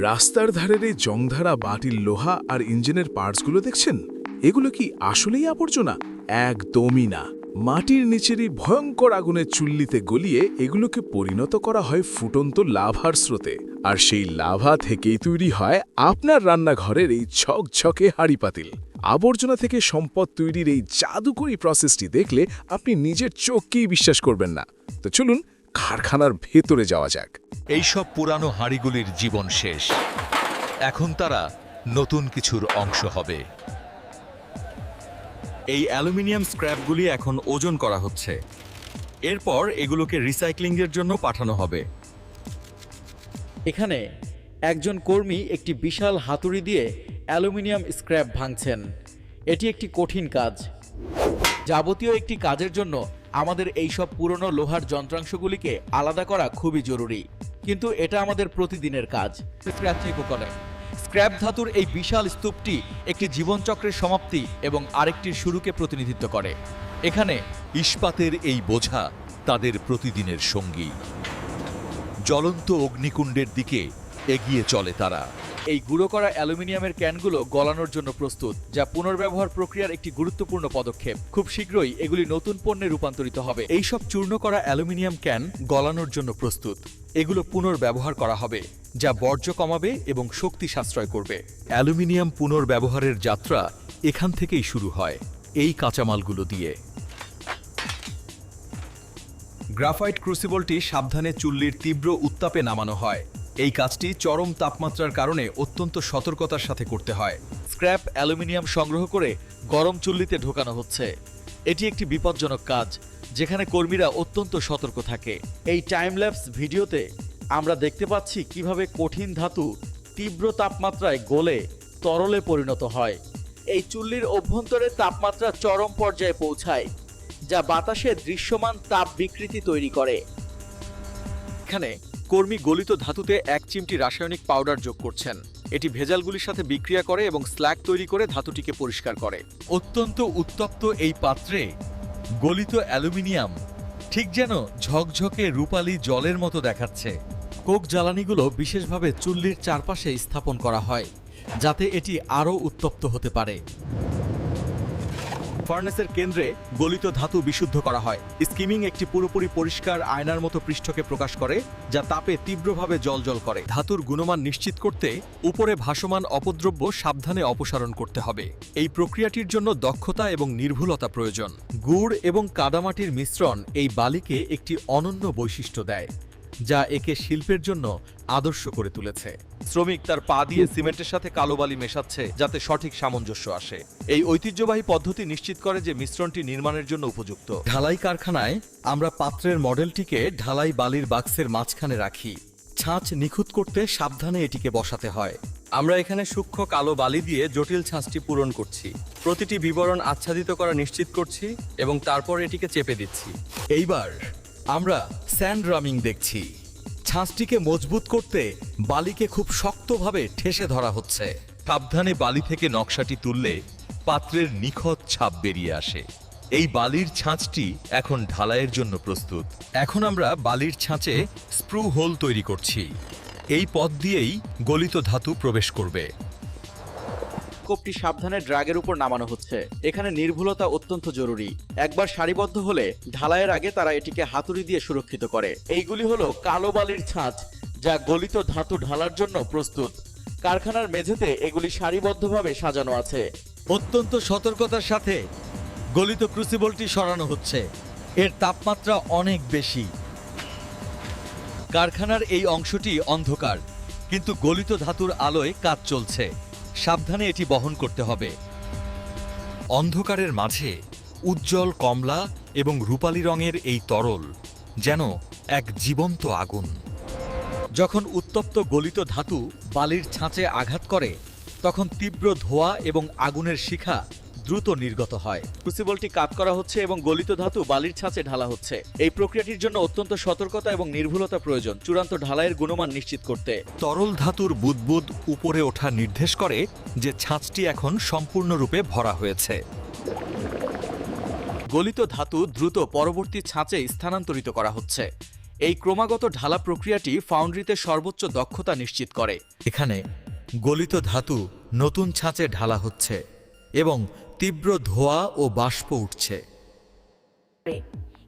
রাস্তার ধারের এই জংধারা, বাটির লোহা আর ইঞ্জিনের পার্টসগুলো দেখছেন? এগুলো কি আসলেই আবর্জনা? একদমই না। মাটির নিচের এই ভয়ঙ্কর আগুনের চুল্লিতে গলিয়ে এগুলোকে পরিণত করা হয় ফুটন্ত লাভার স্রোতে। আর সেই লাভা থেকেই তৈরি হয় আপনার রান্নাঘরের এই ঝকঝকে হাড়ি পাতিল। আবর্জনা থেকে সম্পদ তৈরির এই জাদুকরী প্রসেসটি দেখলে আপনি নিজের চোখকেই বিশ্বাস করবেন না। তো চলুন, কারখানার ভেতরে যাওয়া যাক। এইসব পুরানো হাঁড়িগুলির জীবন শেষ। এখন তারা নতুন কিছুর অংশ হবে। এই অ্যালুমিনিয়াম স্ক্র্যাপগুলি এখন ওজন করা হচ্ছে। এরপর এগুলোকে রিসাইক্লিংয়ের জন্য পাঠানো হবে। এখানে একজন কর্মী একটি বিশাল হাতুড়ি দিয়ে অ্যালুমিনিয়াম স্ক্র্যাপ ভাঙছেন। এটি একটি কঠিন কাজ। যাবতীয় একটি কাজের জন্য আমাদের এইসব পুরনো লোহার যন্ত্রাংশগুলিকে আলাদা করা খুবই জরুরি। কিন্তু এটা আমাদের প্রতিদিনের কাজ। স্ক্র্যাপ করে স্ক্র্যাপ ধাতুর এই বিশাল স্তূপটি একটি জীবনচক্রের সমাপ্তি এবং আরেকটির শুরুকে প্রতিনিধিত্ব করে। এখানে ইস্পাতের এই বোঝা তাদের প্রতিদিনের সঙ্গী। জ্বলন্ত অগ্নিকুণ্ডের দিকে এগিয়ে চলে তারা। এই গুঁড়ো করা অ্যালুমিনিয়ামের ক্যানগুলো গলানোর জন্য প্রস্তুত, যা পুনর্ব্যবহার প্রক্রিয়ার একটি গুরুত্বপূর্ণ পদক্ষেপ। খুব শীঘ্রই এগুলি নতুন পণ্যে রূপান্তরিত হবে। এইসব চূর্ণ করা অ্যালুমিনিয়াম ক্যান গলানোর জন্য প্রস্তুত। এগুলো পুনর্ব্যবহার করা হবে, যা বর্জ্য কমাবে এবং শক্তি সাশ্রয় করবে। অ্যালুমিনিয়াম পুনর্ব্যবহারের যাত্রা এখান থেকেই শুরু হয়, এই কাঁচামালগুলো দিয়ে। গ্রাফাইট ক্রুসিবলটি সাবধানে চুল্লির তীব্র উত্তাপে নামানো হয়। এই কাজটি চরম তাপমাত্রার কারণে অত্যন্ত সতর্কতার সাথে করতে হয়। স্ক্র্যাপ অ্যালুমিনিয়াম সংগ্রহ করে গরম চুল্লিতে ঢোকানো হচ্ছে। এটি একটি বিপজ্জনক কাজ, যেখানে কর্মীরা অত্যন্ত সতর্ক থাকে। এই টাইমল্যাপস ভিডিওতে আমরা দেখতে পাচ্ছি কীভাবে কঠিন ধাতু তীব্র তাপমাত্রায় গলে তরলে পরিণত হয়। এই চুল্লির অভ্যন্তরে তাপমাত্রা চরম পর্যায়ে পৌঁছায়, যা বাতাসে দৃশ্যমান তাপ বিকৃতি তৈরি করে। এখানে কর্মী গলিত ধাতুতে এক চিমটি রাসায়নিক পাউডার যোগ করছেন। এটি ভেজালগুলির সাথে বিক্রিয়া করে এবং স্ল্যাগ তৈরি করে ধাতুটিকে পরিষ্কার করে। অত্যন্ত উত্তপ্ত এই পাত্রে গলিত অ্যালুমিনিয়াম ঠিক যেন ঝকঝকে রূপালী জলের মতো দেখাচ্ছে। কোক জ্বালানিগুলো বিশেষভাবে চুল্লির চারপাশে স্থাপন করা হয়, যাতে এটি আরও উত্তপ্ত হতে পারে। ফার্নেসের কেন্দ্রে গলিত ধাতু বিশুদ্ধ করা হয়। স্কিমিং একটি পুরোপুরি পরিষ্কার আয়নার মতো পৃষ্ঠকে প্রকাশ করে, যা তাপে তীব্রভাবে জলজল করে। ধাতুর গুণমান নিশ্চিত করতে উপরে ভাসমান অপদ্রব্য সাবধানে অপসারণ করতে হবে। এই প্রক্রিয়াটির জন্য দক্ষতা এবং নির্ভুলতা প্রয়োজন। গুড় এবং কাদামাটির মিশ্রণ এই বালিকে একটি অনন্য বৈশিষ্ট্য দেয়। যা একে শিল্পের জন্য আদর্শ করে তুলেছে। শ্রমিক তার পা দিয়ে সিমেন্টের সাথে কালো বালি মেশাচ্ছে যাতে সঠিক সামঞ্জস্য আসে। এই ঐতিহ্যবাহী পদ্ধতি নিশ্চিত করে যে মিশ্রণটি নির্মাণের জন্য উপযুক্ত। ঢালাই কারখানায় আমরা পাত্রের মডেলটিকে ঢালাই বালির বাক্সের মাঝখানে রাখি। ছাঁচ নিখুঁত করতে সাবধানে এটিকে বসাতে হয়। আমরা এখানে সূক্ষ্ম কালো বালি দিয়ে জটিল ছাঁচটি পূরণ করছি। প্রতিটি বিবরণ আচ্ছাদিত করা নিশ্চিত করছি এবং তারপর এটিকে চেপে দিচ্ছি। এইবার আমরা স্যান্ড রামিং দেখছি। ছাঁচটিকে মজবুত করতে বালিকে খুব শক্তভাবে ঠেসে ধরা হচ্ছে। সাবধানে বালি থেকে নকশাটি তুললে পাত্রের নিখত ছাপ বেরিয়ে আসে। এই বালির ছাঁচটি এখন ঢালাইয়ের জন্য প্রস্তুত। এখন আমরা বালির ছাঁচে স্প্রু হোল তৈরি করছি। এই পথ দিয়েই গলিত ধাতু প্রবেশ করবে। কোপটি সাবধানে ড্রাগের উপর নামানো হচ্ছে। এখানে নির্ভুলতা অত্যন্ত জরুরি। একবার সারিবদ্ধ হলে ঢালাইয়ের আগে তারা এটিকে হাতুড়ি দিয়ে সুরক্ষিত করে। এইগুলি হলো কালো বালির ছাঁচ, যা গলিত ধাতু ঢালার জন্য প্রস্তুত। কারখানার মেঝেতে এগুলি সারিবদ্ধভাবে সাজানো আছে। অত্যন্ত সতর্কতার সাথে গলিত ক্রুসিবলটি সরানো হচ্ছে। এর তাপমাত্রা অনেক বেশি। কারখানার এই অংশটি অন্ধকার, কিন্তু গলিত ধাতুর আলোয় কাজ চলছে। সাবধানে এটি বহন করতে হবে। অন্ধকারের মাঝে উজ্জ্বল কমলা এবং রূপালি রঙের এই তরল যেন এক জীবন্ত আগুন। যখন উত্তপ্ত গলিত ধাতু বালির ছাঁচে আঘাত করে, তখন তীব্র ধোয়া এবং আগুনের শিখা দ্রুত নির্গত হয়। ক্রুসিবলটি কাত করা হচ্ছে এবং গলিত ধাতু বালির ছাঁচে ঢালা হচ্ছে। এই প্রক্রিয়াটির জন্য অত্যন্ত সতর্কতা এবং নির্ভুলতা প্রয়োজন চূড়ান্ত ঢালাইয়ের গুণমান নিশ্চিত করতে। তরল ধাতুর বুদবুদ উপরে ওঠা নির্দেশ করে যে ছাঁচটি এখন সম্পূর্ণরূপে ভরা হয়েছে। গলিত ধাতু দ্রুত পরবর্তী ছাঁচে স্থানান্তরিত করা হচ্ছে। এই ক্রমাগত ঢালা প্রক্রিয়াটি ফাউন্ড্রিতে সর্বোচ্চ দক্ষতা নিশ্চিত করে। এখানে গলিত ধাতু নতুন ছাঁচে ঢালা হচ্ছে এবং তীব্র ধোঁয়া ও বাষ্প উঠছে।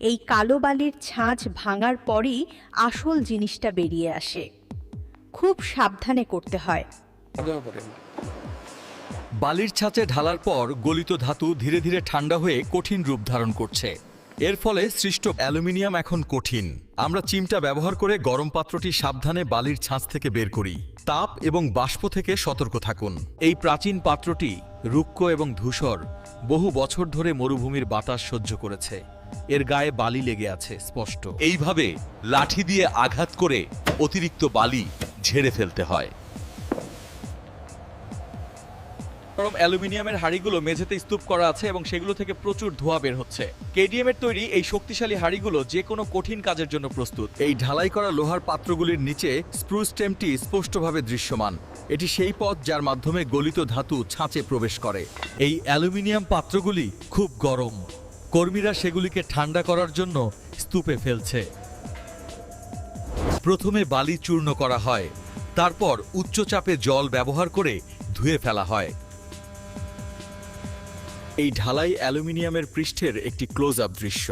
এই কালো বালির ছাঁচ ভাঙার পরই আসল জিনিসটা বেরিয়ে আসে। খুব সাবধানে করতে হয়। বালির ছাঁচে ঢালার পর গলিত ধাতু ধীরে ধীরে ঠান্ডা হয়ে কঠিন রূপ ধারণ করছে। এর ফলে সৃষ্ট অ্যালুমিনিয়াম এখন কঠিন। আমরা চিমটা ব্যবহার করে গরম পাত্রটি সাবধানে বালির ছাঁচ থেকে বের করি। তাপ এবং বাষ্প থেকে সতর্ক থাকুন। এই প্রাচীন পাত্রটি রুক্ষ এবং ধূসর বহু বছর ধরে মরুভূমির বাতাস সহ্য করেছে। এর গায়ে বালি লেগে আছে, স্পষ্ট। এইভাবে লাঠি দিয়ে আঘাত করে অতিরিক্ত বালি ঝেড়ে ফেলতে হয়। নরম অ্যালুমিনিয়ামের হাড়িগুলো মেঝেতে স্তূপ করা আছে এবং সেগুলো থেকে প্রচুর ধোঁয়া বের হচ্ছে। কেডিএম এর তৈরি এই শক্তিশালী হাড়িগুলো যে কোনো কঠিন কাজের জন্য প্রস্তুত। এই ঢালাই করা লোহার পাত্রগুলির নিচে স্প্রু স্টেমটি স্পষ্টভাবে দৃশ্যমান। এটি সেই পথ যার মাধ্যমে গলিত ধাতু ছাঁচে প্রবেশ করে। এই অ্যালুমিনিয়াম পাত্রগুলি খুব গরম। কর্মীরা সেগুলিকে ঠান্ডা করার জন্য স্তূপে ফেলছে। প্রথমে বালি চূর্ণ করা হয়। তারপর উচ্চচাপে জল ব্যবহার করে ধুয়ে ফেলা হয়। এই ঢালাই অ্যালুমিনিয়ামের পৃষ্ঠের একটি ক্লোজ আপ দৃশ্য।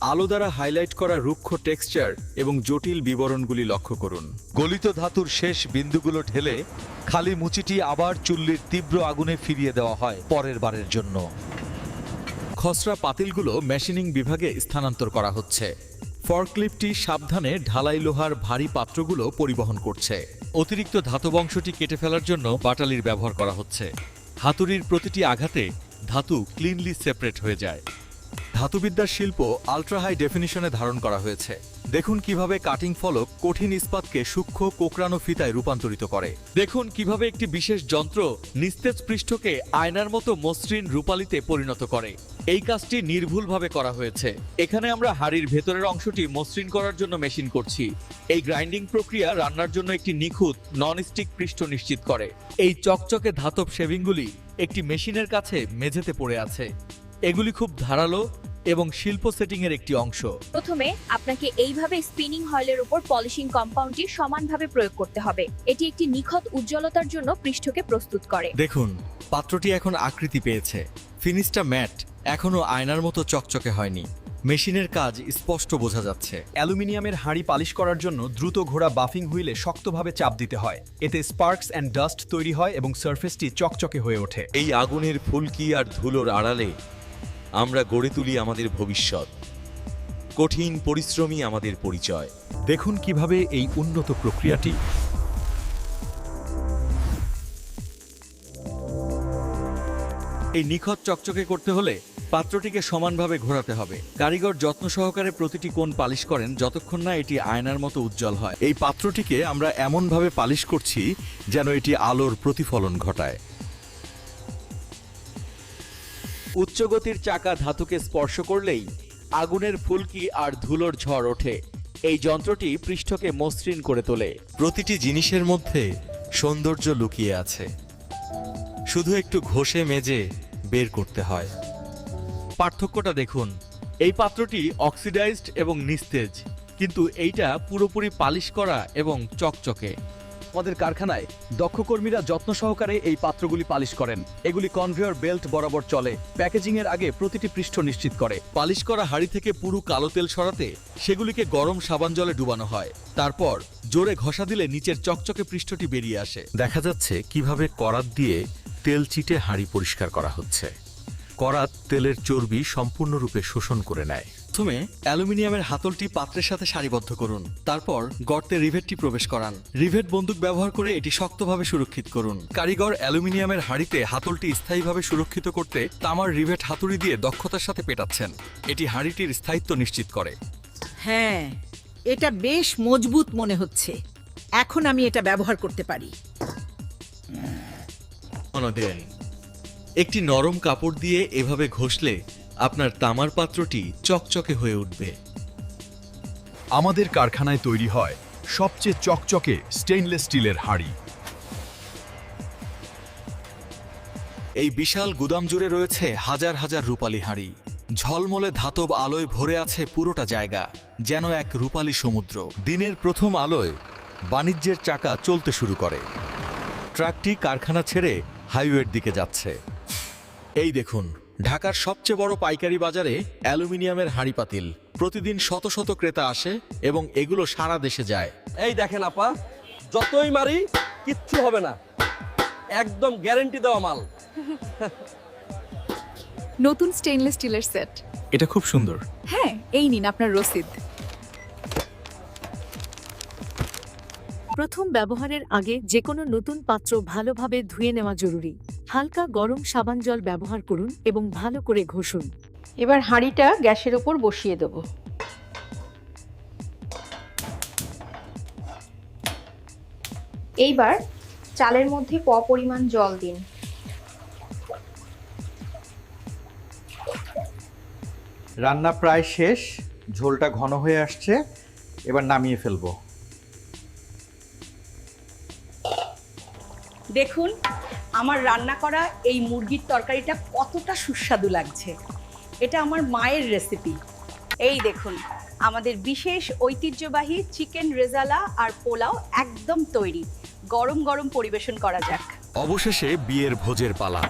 আলো দ্বারা হাইলাইট করা রুক্ষ টেক্সচার এবং জটিল বিবরণগুলি লক্ষ্য করুন। গলিত ধাতুর শেষ বিন্দুগুলো ঢেলে খালি মুচিটি আবার চুল্লির তীব্র আগুনে ফিরিয়ে দেওয়া হয় পরের বারের জন্য। খসড়া পাতিলগুলো মেশিনিং বিভাগে স্থানান্তর করা হচ্ছে। ফরক্লিফটটি সাবধানে ঢালাই লোহার ভারী পাত্রগুলো পরিবহন করছে। অতিরিক্ত ধাতব অংশটি কেটে ফেলার জন্য বাটালির ব্যবহার করা হচ্ছে। হাতুড়ির প্রতিটি আঘাতে ধাতু ক্লিনলি সেপারেট হয়ে যায়। ধাতুবিদ্যার শিল্প আল্ট্রা হাই ডেফিনিশনে ধারণ করা হয়েছে। দেখুন কীভাবে কাটিং ফলক কঠিন ইস্পাতকে সূক্ষ্ম কোকরানো ফিতায় রূপান্তরিত করে। দেখুন কীভাবে একটি বিশেষ যন্ত্র নিস্তেজ পৃষ্ঠকে আয়নার মতো মসৃণ রূপালিতে পরিণত করে। এই কাজটি নির্ভুলভাবে করা হয়েছে। এখানে আমরা হাড়ির ভেতরের অংশটি মসৃণ করার জন্য মেশিন করছি। এই গ্রাইন্ডিং প্রক্রিয়া রান্নার জন্য একটি নিখুঁত ননস্টিক পৃষ্ঠ নিশ্চিত করে। এই চকচকে ধাতব শেভিংগুলি একটি মেশিনের কাছে মেঝেতে পড়ে আছে। এগুলি খুব ধারালো এবং শিল্প সেটিংয়ের একটি অংশ। প্রথমে আপনাকে এইভাবে স্পিনিং হয়েলের উপর পলিশিং কম্পাউন্ডটি সমানভাবে প্রয়োগ করতে হবে। এটি একটি নিখত উজ্জ্বলতার জন্য পৃষ্ঠকে প্রস্তুত করে। দেখুন পাত্রটি এখন আকৃতি পেয়েছে। ফিনিশটা ম্যাট এখনও আয়নার মতো চকচকে হয়নি। মেশিনের কাজ স্পষ্ট বোঝা যাচ্ছে। অ্যালুমিনিয়ামের হাঁড়ি পালিশ করার জন্য দ্রুত ঘোড়া বাফিং হুইলে শক্তভাবে চাপ দিতে হয়। এতে স্পার্কস অ্যান্ড ডাস্ট তৈরি হয় এবং সারফেসটি চকচকে হয়ে ওঠে। এই আগুনের ফুলকি আর ধুলোর আড়ালে আমরা গড়ে তুলি আমাদের ভবিষ্যৎ। কঠিন পরিশ্রমী আমাদের পরিচয়। দেখুন কীভাবে এই উন্নত প্রক্রিয়াটি এই নিখত চকচকে করতে হলে পাত্রটিকে সমানভাবে ঘোরাতে হবে। কারিগর যত্ন সহকারে প্রতিটি কোণ পালিশ করেন যতক্ষণ না এটি আয়নার মতো উজ্জ্বল হয়। এই পাত্রটিকে আমরা এমনভাবে পালিশ করছি যেন এটি আলোর প্রতিফলন ঘটায়। উচ্চগতির চাকা ধাতুকে স্পর্শ করলেই আগুনের ফুলকি আর ধুলোর ঝড় ওঠে। এই যন্ত্রটি পৃষ্ঠকে মসৃণ করে তোলে। প্রতিটি জিনিসের মধ্যে সৌন্দর্য লুকিয়ে আছে। শুধু একটু ঘষে মেজে বের করতে হয়। পার্থক্যটা দেখুন। এই পাত্রটি অক্সিডাইজড এবং নিস্তেজ কিন্তু এইটা পুরোপুরি পালিশ করা এবং চকচকে। আমাদের কারখানায় দক্ষ কর্মীরা যত্ন সহকারে এই পাত্রগুলি পালিশ করেন। এগুলি কনভেয়র বেল্ট বরাবর চলে। প্যাকেজিং এর আগে প্রতিটি পৃষ্ঠ নিশ্চিত করে। পালিশ করা হাড়ি থেকে পুরো কালো তেল সরাতে সেগুলিকে গরম সাবান জলে ডুবানো হয়। তারপর জোরে ঘষা দিলে নিচের চকচকে পৃষ্ঠটি বেরিয়ে আসে। দেখা যাচ্ছে কীভাবে করাত দিয়ে তেল চিটে হাড়ি পরিষ্কার করা হচ্ছে। করাত তেলের চর্বি সম্পূর্ণরূপে শোষণ করে নেয়। প্রথমে অ্যালুমিনিয়ামের হাতলটি পাত্রের সাথে সারিবদ্ধ করুন। তারপর গর্তে রিভেটটি প্রবেশ করান। রিভেট বন্দুক ব্যবহার করে এটি শক্তভাবে সুরক্ষিত করুন। কারিগর অ্যালুমিনিয়ামের হাড়িতে হাতলটি স্থায়ীভাবে সুরক্ষিত করতে তামার রিভেট হাতুড়ি দিয়ে দক্ষতার সাথে পেটাচ্ছেন। এটি হাড়িটির স্থায়িত্ব নিশ্চিত করে। হ্যাঁ এটা বেশ মজবুত মনে হচ্ছে। এখন আমি এটা ব্যবহার করতে পারি। দেন একটি নরম কাপড় দিয়ে এভাবে ঘষলে আপনার তামার পাত্রটি চকচকে হয়ে উঠবে। আমাদের কারখানায় তৈরি হয় সবচেয়ে চকচকে স্টেইনলেস স্টিলের হাঁড়ি। এই বিশাল গুদাম জুড়ে রয়েছে হাজার হাজার রূপালী হাঁড়ি। ঝলমলে ধাতব আলোয় ভরে আছে পুরোটা জায়গা যেন এক রূপালী সমুদ্র। দিনের প্রথম আলোয় বাণিজ্যের চাকা চলতে শুরু করে। ট্রাকটি কারখানা ছেড়ে হাইওয়ের দিকে যাচ্ছে। এই দেখুন ঢাকার সবচেয়ে বড় পাইকারি বাজারে অ্যালুমিনিয়ামের হাঁড়ি পাতিল। প্রতিদিন শত শত ক্রেতা আসে এবং এগুলো সারা দেশে যায়। এই দেখেন আপা যতই মারি কিচ্ছু হবে না। একদম গ্যারেন্টি দেওয়া মাল। নতুন স্টেইনলেস স্টিলের সেট এটা খুব সুন্দর। হ্যাঁ এই নিন আপনার রসিদ। প্রথম ব্যবহারের আগে যে কোনো নতুন পাত্র ভালোভাবে ধুয়ে নেওয়া জরুরি। হালকা গরম সাবান জল ব্যবহার করুন এবং ভালো করে ঘষুন। এবার হাঁড়িটা গ্যাসের ওপর বসিয়ে দেবো। এইবার চালের মধ্যে ক পরিমাণ জল দিন। রান্না প্রায় শেষ ঝোলটা ঘন হয়ে আসছে এবার নামিয়ে ফেলব। দেখুন আমার রান্না করা এই মুরগির তরকারিটা কতটা সুস্বাদু লাগছে। এটা আমার মায়ের রেসিপি এই দেখুন আমাদের বিশেষ ঐতিহ্যবাহী চিকেন রেজালা আর পোলাও একদম তৈরি। গরম গরম পরিবেশন করা যাক। অবশেষে বিয়ের ভোজের পালা।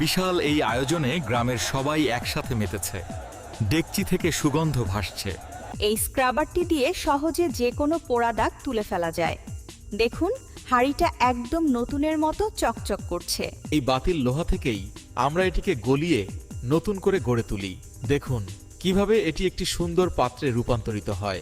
বিশাল এই আয়োজনে গ্রামের সবাই একসাথে মেতেছে। ডেকচি থেকে সুগন্ধ ভাসছে। এই স্ক্রাবারটি দিয়ে সহজে যে কোনো পোড়া দাগ তুলে ফেলা যায়। দেখুন হাঁড়িটা একদম নতুনের মতো চকচক করছে। এই বাতিল লোহা থেকেই আমরা এটিকে গলিয়ে নতুন করে গড়ে তুলি। দেখুন, কীভাবে এটি একটি সুন্দর পাত্রে রূপান্তরিত হয়।